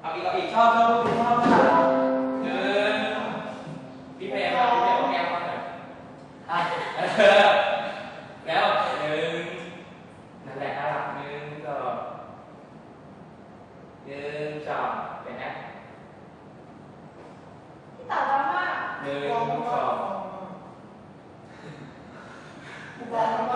เอาอีกอีกชอบชอบชอบชอบหนึ่งพี่แพรมพี่แพรมาแก้วมาหน่อยอะแล้วหนึ่งนั่นแหละน่ารักหนึ่งสองหนึ่งสองเป็นไหมพี่ต๋าบามากหนึ่งสอง บอกว่า